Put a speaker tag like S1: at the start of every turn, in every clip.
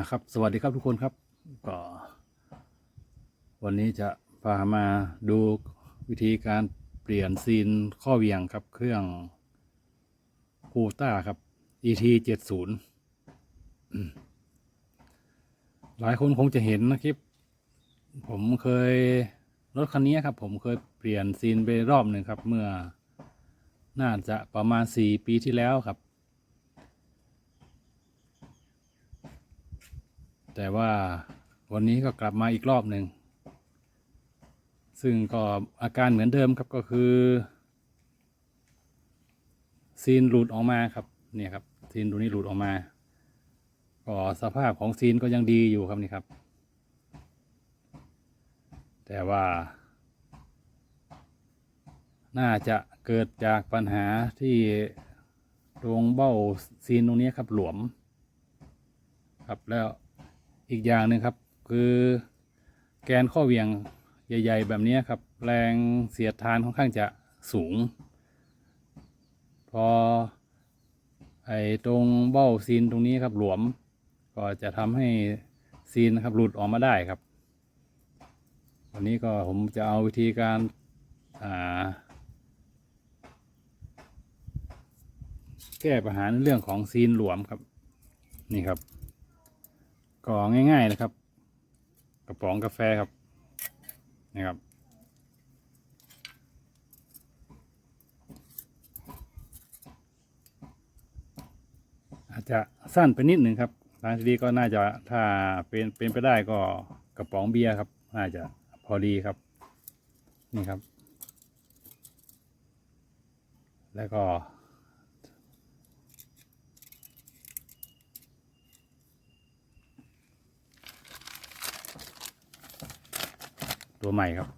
S1: นะครับ สวัสดีครับทุกคนครับ ก็วันนี้จะพามาดูวิธีการเปลี่ยนซีนข้อเวียงครับ เครื่องคูต้าครับ ET เจ็ดศูนย์หลายคนคงจะเห็นนะคลิปผมเคยรถคันนี้ครับ ผมเคยเปลี่ยนซีนไปรอบหนึ่งครับ เมื่อน่าจะประมาณสี่ปีที่แล้วครับ แต่ว่าวันนี้ก็กลับมาอีกรอบหนึ่ง ซึ่งก็อาการเหมือนเดิมครับก็คือ ซีนหลุดออกมาครับเนี่ยครับซีนตัวนี้หลุดออกมาก็สภาพของซีนก็ยังดีอยู่ครับนี่ครับ แต่ว่า น่าจะเกิดจากปัญหาที่ดวงเบ้าซีนตรงนี้ครับหลวม ครับแล้ว อีกอย่างหนึ่งครับ คือแกนข้อเหวียงใหญ่ ๆ แบบนี้ครับ แรงเสียดทานค่อนข้างจะสูง พอไอ้ตรงเบ้าซีนตรงนี้ครับหลวม ก็จะทำให้ซีนนะครับหลุดออกมาได้ครับ วันนี้ก็ผมจะเอาวิธีการาแก้ปัญหาในเรื่องของซีนหลวมครับ นี่ครับ ก็ง่ายๆนะครับ กระป๋องกาแฟครับนี่ครับอาจจะสั้นไปนิดหนึ่งครับทางที่ดีก็น่าจะถ้าเป็นเป็นไปได้ก็กระป๋องเบียร์ครับ น่าจะพอดีครับ นี่ครับ แล้วก็ ตัวใหม่ครับ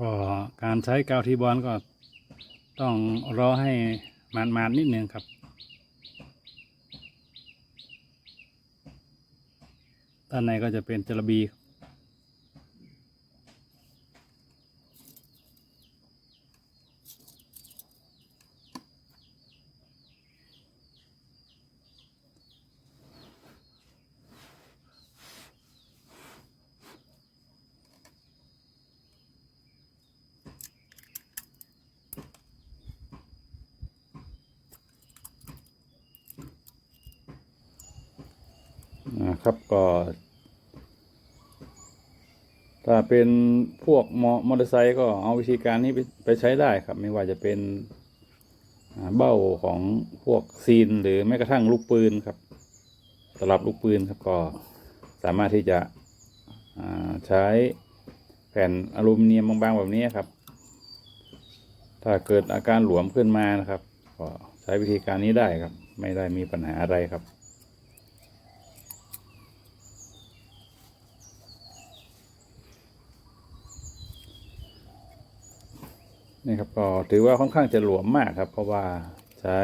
S1: ก็การใช้กาวทีบอลก็ต้องรอให้มันมาดๆนิดนึงครับ ด้านในก็จะเป็นจระบีครับ นะครับก็ ถ้าเป็นพวกมอเตอร์ไซค์ก็เอาวิธีการนี้ไปใช้ได้ครับ ไม่ว่าจะเป็นเบ้าของพวกซีนหรือแม้กระทั่งลูกปืนครับสลับลูกปืนครับก็สามารถที่จะใช้แผ่นอลูมิเนียมบางๆแบบนี้ครับ ถ้าเกิดอาการหลวมขึ้นมานะครับ ก็ใช้วิธีการนี้ได้ครับ ไม่ได้มีปัญหาอะไรครับ นี่ครับก็ถือว่าค่อนข้างจะหลวมมากครับ เพราะว่าใช้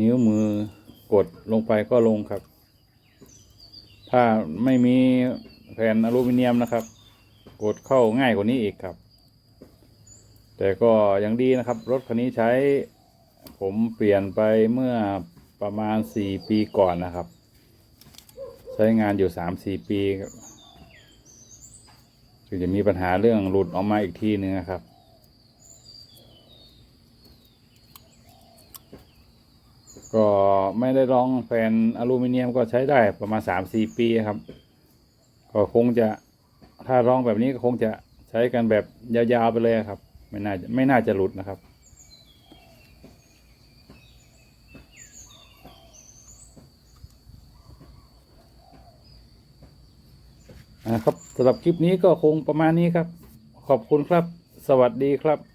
S1: นิ้วมือกดลงไปก็ลงครับ ถ้าไม่มีแผ่นอลูมิเนียมนะครับ กดเข้าง่ายกว่านี้อีกครับ แต่ก็ยังดีนะครับ รถคันนี้ใช้ผมเปลี่ยนไปเมื่อประมาณสี่ปีก่อนนะครับ ใช้งานอยู่สามสี่ปีถึงจะมีปัญหาเรื่องหลุดออกมาอีกทีนึงนะครับ ก็ ไม่ได้ลองแผ่นอลูมิเนียมก็ใช้ได้ประมาณสามสี่ปีครับ ก็คงจะถ้าลองแบบนี้ก็คงจะใช้กันแบบยาวๆไปเลยครับ ไม่น่าจะไม่น่าจะหลุดนะครับนะครับสำหรับคลิปนี้ก็คงประมาณนี้ครับ ขอบคุณครับ สวัสดีครับ